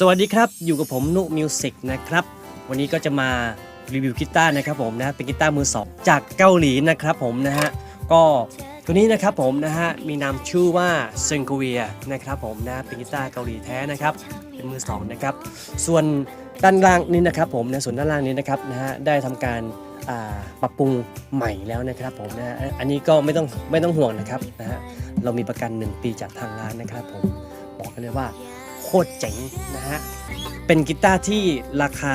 สวัสดีครับอยู่กับผมนุมิวสิกนะครับวันนี้ก็จะมารีวิวกีตาร์นะครับผมนะเป็นกีตาร์มือสองจากเกาหลีนะครับผมนะฮะก็ตัวนี้นะครับผมนะฮะมีนามชื่อว่าเซนโกเวียนะครับผมนะเป็นกีตาร์เกาหลีแท้นะครับเป็นมือสองนะครับส่วนด้านล่างนี้นะครับผมนะส่วนด้านล่างนี้นะครับนะฮะได้ทำการปรับปรุงใหม่แล้วนะครับผมนะฮะอันนี้ก็ไม่ต้องไม่ต้องห่วงนะครับนะฮะเรามีประกัน 1 ปีจากทางร้านนะครับผมบอกกันเลยว่า โคตรเจ๋งนะฮะ เป็นกีตาร์ที่ราคา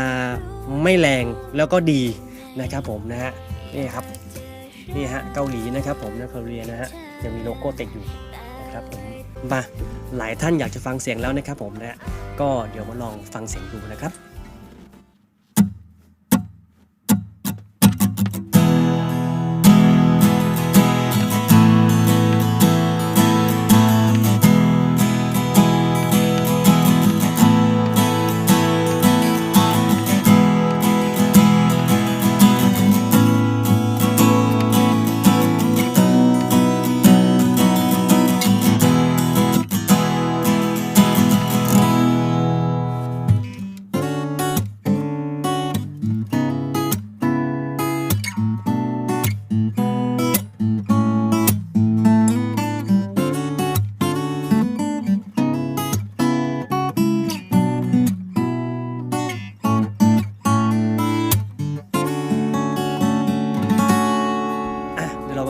ไม่แรงแล้วก็ดีนะครับผมนะฮะ นี่ครับ นี่ฮะเกาหลีนะครับผมนะเกาหลีนะฮะยังมีโลโก้ติดอยู่นะครับผม มาหลายท่านอยากจะฟังเสียงแล้วนะครับผมนะฮะ ก็เดี๋ยวมาลองฟังเสียงดูนะครับ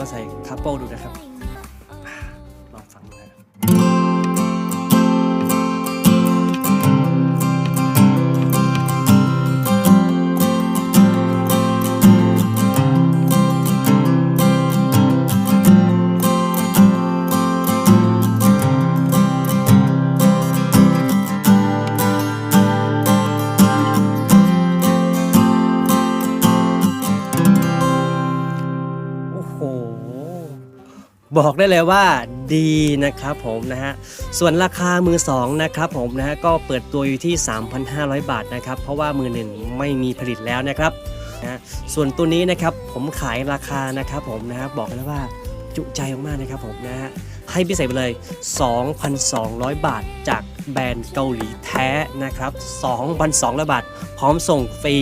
อะเดี๋ยวเรามาใส่คาโป้ดูนะครับ บอกได้เลยว่าดีนะครับผมนะฮะส่วนราคามือสองนะครับผมนะฮะก็เปิดตัวอยู่ที่ 3,500 บาทนะครับ เพราะว่ามือหนึ่งไม่มีผลิตแล้วนะครับนะฮะส่วนตัวนี้นะครับผมขายราคานะครับผมนะฮะบอกเลยว่าจุใจมากๆนะครับผมนะฮะให้พิเศษไปเลย 2,200 บาทจากแบรนด์เกาหลีแท้นะครับ 2,200 บาท พร้อมส่งฟรี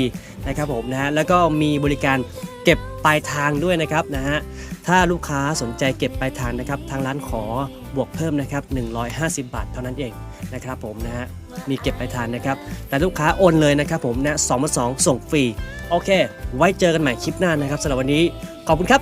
นะครับผมนะฮะแล้วก็มีบริการ เก็บปลายทางด้วยนะครับนะฮะถ้าลูกค้าสนใจเก็บปลายทางนะครับ ทางร้านขอบวกเพิ่มนะครับ150 บาทเท่านั้นเองนะครับผมนะฮะมีเก็บปลายทางนะครับ แต่ลูกค้าโอนเลยนะครับผมนะ2มา2ส่งฟรี โอเค ไว้เจอกันใหม่คลิปหน้านะครับสำหรับวันนี้ขอบคุณครับ